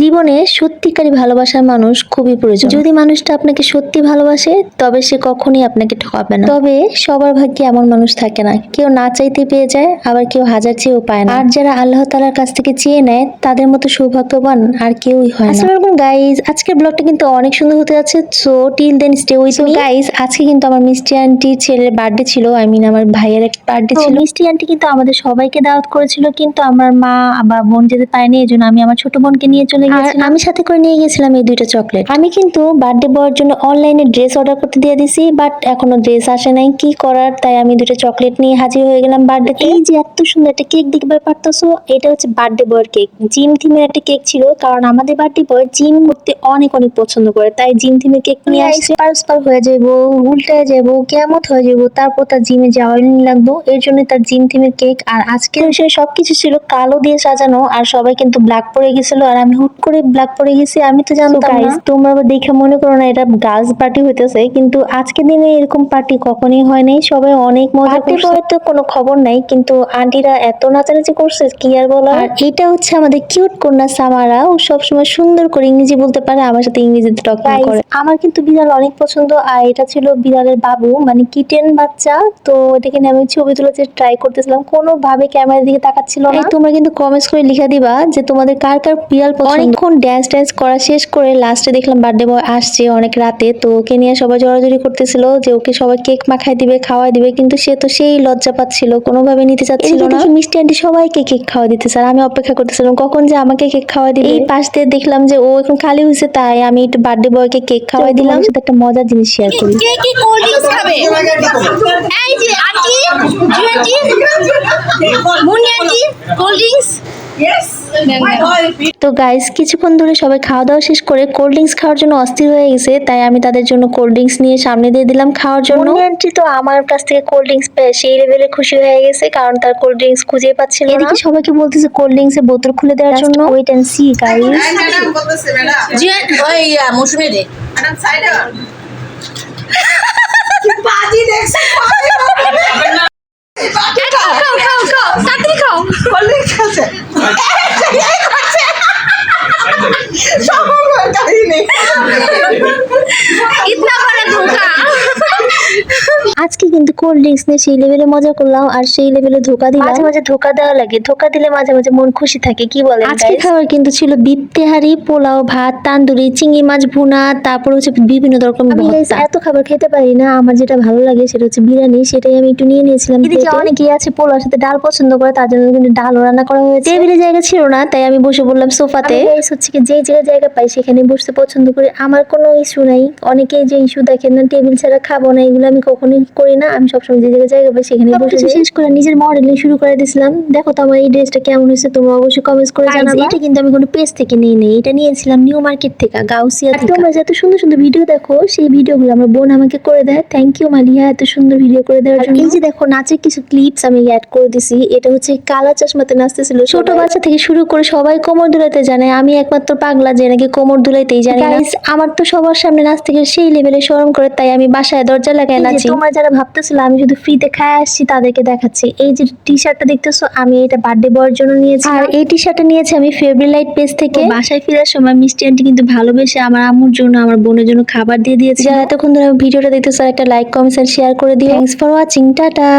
জীবনে সত্যিকারী ভালোবাসার মানুষ খুবই প্রয়োজন। যদি মানুষটা আপনাকে সত্যি ভালোবাসে তবে সে কখনই আপনাকে ঠকাবে না। তবে সবার ভাগ্যে এমন মানুষ থাকে না। কেউ না চাইতে পেয়ে যায় আবার কেউ হাজার চেয়েও পায় না। আর যারা আল্লাহ তালার কাছ থেকে চেয়ে নেয় তাদের মতো সৌভাগ্যবান আর কেউই হয় না। আসসালামু গাইজ আজকের ব্লগটা কিন্তু অনেক সুন্দর হতে যাচ্ছে। So till then stay with me guys আজকে কিন্তু আমার মিষ্টি আন্টির ছেলের বার্থডে ছিল। আই মিন আমার ভাইয়ের একটা বার্থডে ছিল। মিষ্টি আন্টি কিন্তু আমাদের সবাইকে দাওয়াত করেছিল কিন্তু আমার মা বা বোন যেতে পারেনি এই জন্য আমি আমার ছোট বোনকে নিয়ে চলে গেছিলাম আমি সাথে করে নিয়ে গেছিলাম এই দুইটা চকলেট। আমি কিন্তু বার্থডে বয়ের জন্য অনলাইনে ড্রেস অর্ডার করতে দিয়ে দিছি বাট এখনও ড্রেস আসে নাই। কি করার? তাই আমি দুটো চকলেট নিয়ে হাজির হয়ে গেলাম বার্থডে এই যে এত সুন্দর একটা কেক দেখতে পারতেছো এটা হচ্ছে বার্থডে বয়ের কেক জিম থিমের একটা কেক ছিল কারণ আমাদের বার্থডে বয় জিম করতে অনেক অনেক পছন্দ করে তাই জিম থিমের কেক নিয়ে আসছে। পারস্পার হয়ে যাব উল্টায় যাব কেমত হয়ে যাব তারপর তার জিমে যাওয়াই লাগবো। এর জন্য তার জিম থিমের কেক আর আজকের বিষয়ে সবকিছু ছিল কালো দিয়ে সাজানো আর সবাই কিন্তু ব্ল্যাক পরে গেছিল আর আমি হুট করে ব্ল্যাক পরে গেছি আমি তো জানতাম না। তোমরা দেখে মনে করো না এটা গার্লস পার্টি হইতেছে কিন্তু আজকের দিনে এরকম পার্টি কখনোই হয় নাই সবাই অনেক মজা করছে। তো কোনো খবর নাই কিন্তু আন্টিরা এত নাচানাচি করছে কি আর বলার? আর এটা হচ্ছে আমাদের কিউট কন্যা সামারা ও সবসময় সুন্দর করে ইংরেজি বলতে পারে আমার সাথে ইংরেজিতে টক করে। আমার কিন্তু বিড়াল অনেক পছন্দ আর এটা ছিল বিড়ালের বাবু মানে কিটেন বাচ্চা তো এটাকে নিয়ে আমি ছবি তুলেছে ট্রাই করতেছিলাম কোনোভাবে ক্যামেরার দিকে তাকাচ্ছিল না। তোমরা কিন্তু কমেন্টস করে লিখে দিবা যে তোমাদের কার কার বিড়াল পছন্দ। অনেকক্ষণ ড্যান্স ড্যান্স করা শেষ করে লাস্টে দেখলাম বার্থডে বয় আসছে অনেক রাতে। তো ওকে নিয়ে সবাই জড়াজড়ি করতেছিল যে ওকে সবাই কেক মাখাই দিবে খাওয়াই দিবে কিন্তু সে তো সেই লজ্জা পাচ্ছিল কোনোভাবে নিতে চাচ্ছিল না। মিষ্টি আন্টি সবাইকে কেক খাওয়া দিতে স্যার আমি অপেক্ষা করতেছিলাম কখন যে আমাকে কেক খাওয়া দিবে? এই পাশ দিয়ে দেখলাম যে ও এখন খালি হয়েছে তাই আমি একটু বার্থডে বয়কে কেক খাওয়াই দিলাম। সাথে একটা মজার জিনিস শেয়ার করি। কোল্ড ড্রিঙ্কস তো গাইস কিছুক্ষণ ধরে সবাই খাওয়া দাওয়া শেষ করে কোল্ড ড্রিঙ্কস খাওয়ার জন্য অস্থির হয়ে গেছে তাই আমি তাদের জন্য কোল্ড ড্রিঙ্কস নিয়ে সামনে দিয়ে দিলাম খাওয়ার জন্য। আন্টি তো আমার কাছ থেকে কোল্ড ড্রিঙ্কস পেয়ে সেই লেভেলে খুশি হয়ে গেছে কারণ তার কোল্ড ড্রিঙ্কস খুঁজে পাচ্ছিল না। এদিকে সবাইকে বলতেছে কোল্ড ড্রিঙ্কস এর বোতল খুলে দেওয়ার জন্য। ওয়েট এন্ড সি গাইস জি ওই মৌসুমী দে। ম্যাডাম সাইডে বাজি দেখছি আজকে কিন্তু কোল্ড ড্রিঙ্কস নিয়ে সেই লেভেলে মজা করলাম আর সেই লেভেলে ধোকা দিলাম। মাঝে মাঝে ধোকা দেওয়া লাগে ধোকা দিলে মাঝে মাঝে মন খুশি থাকে কি বলেন আজকে খাবার কিন্তু ছিল বিত্তেহারি পোলাও ভাত তান্দুরি চিংড়ি মাছ ভুনা তারপর হচ্ছে বিভিন্ন রকম এত খাবার খেতে পারি না আমার যেটা ভালো লাগে সেটা হচ্ছে বিরিয়ানি সেটাই আমি একটু নিয়ে নিয়েছিলাম এদিকে অনেকেই আছে পোলাওর সাথে ডাল পছন্দ করে তার জন্য কিন্তু ডাল রান্না করা হয়েছে। টেবিলে জায়গা ছিল না তাই আমি বসে বললাম সোফাতে। হচ্ছে কি যে যে জায়গা পাই সেখানে বসতে পছন্দ করি আমার কোনো ইস্যু নাই। অনেকেই যে ইস্যু দেখেন না টেবিল ছাড়া খাব না এগুলো আমি কখনোই করি না আমি সবসময় যে জায়গায় জায়গা পাই সেখানে বসে শেষ করে নিজের মডেলিং শুরু করে দিয়েছিলাম। দেখো তো আমার এই ড্রেসটা কেমন হয়েছে তোমরা অবশ্যই কমেন্টস করে জানাবে। এটা কিন্তু আমি কোনো পেজ থেকে নিয়ে নেই এটা নিয়েছিলাম নিউ মার্কেট থেকে গাউসিয়া থেকে। তোমরা যত সুন্দর সুন্দর ভিডিও দেখো সেই ভিডিওগুলো আমার বোন আমাকে করে দেয়। থ্যাংক ইউ মালিয়া এত সুন্দর ভিডিও করে দেওয়ার জন্য। এই যে দেখো নাচের কিছু ক্লিপস আমি অ্যাড করে দিছি এটা হচ্ছে কালা চশমাতে নাচতেছিল ছোট বাচ্চা থেকে শুরু করে সবাই কোমর দুলাইতে জানে আমি একমাত্র পাগলা যে নাকি কোমর দুলাইতেই জানি আমার তো সবার সামনে নাচ থেকে সেই লেভেলে শরম করে তাই আমি বাসায় দরজা লাগাই নাচি। তোমরা যারা ভাবতেছিল আমি শুধু ফ্রিতে খায় আসছি তাদেরকে দেখাচ্ছি। এই যে টি শার্টটা দেখতেছো আমি এটা বার্থডে বয়ের জন্য নিয়েছি আর এই টি শার্টটা নিয়েছি আমি ফেব্রিলাইট পেজ থেকে। বাসায় ফেরার সময় মিষ্টি আন্টি কিন্তু ভালোবেসে আমার আম্মুর জন্য আমার বোনের জন্য খাবার দিয়ে দিয়েছে যারা এতক্ষণ ধরে ভিডিওটা দেখতেছো একটা লাইক কমেন্ট শেয়ার করে দিও। Thanks for watching tata!